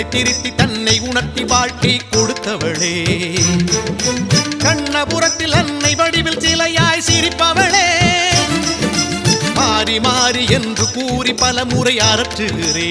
தன்னை திருத்தி தன்னை உணர்த்தி வாழ்க்கை கொடுத்தவளே. கண்ணபுரத்தில் அன்னை வடிவில் சிலையாய் சிரிப்பவளே. மாறி மாறி என்று கூறி பல முறை அரற்றுகிறே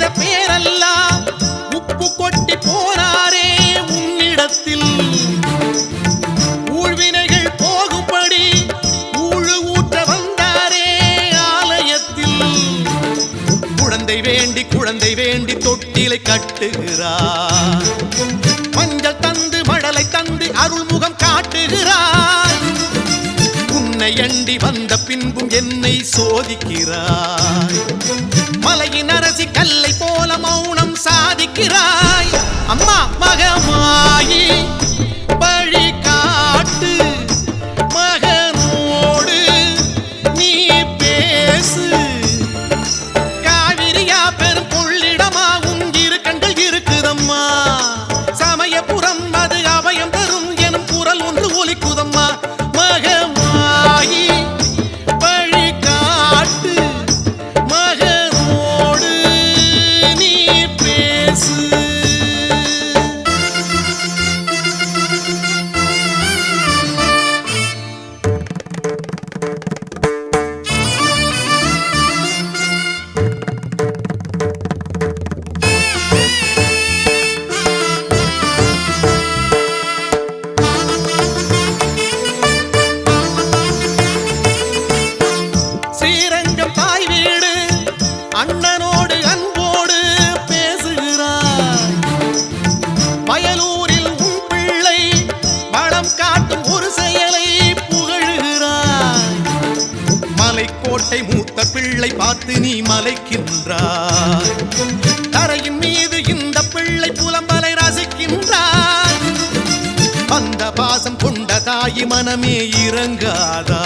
செய்த பேரெல்லாம் உப்பு கொட்டி போனாரே உன்னிடத்தில். ஊழ்வினைகள் போகும்படி ஊழு ஊற்ற வந்தாரே ஆலயத்தில். குழந்தை வேண்டி குழந்தை வேண்டி தொட்டிலை கட்டுகிறார். மஞ்சள் தந்து மடலை தந்து அருள்முகம் காட்டுகிறார். உன்னை வந்த பின்பும் என்னை சோதிக்கிறாய். மலையின் அரசி கல்லை போல மௌனம் சாதிக்கிறாய். அம்மா மகமாயி மலைக்கோட்டை மூத்த பிள்ளை பார்த்து நீ மலைக்கின்றாய். தரையின் மீது இந்த பிள்ளை புலம்பலை ரசிக்கின்றார் அந்த பாசம் கொண்ட தாயி மனமே இறங்காதா.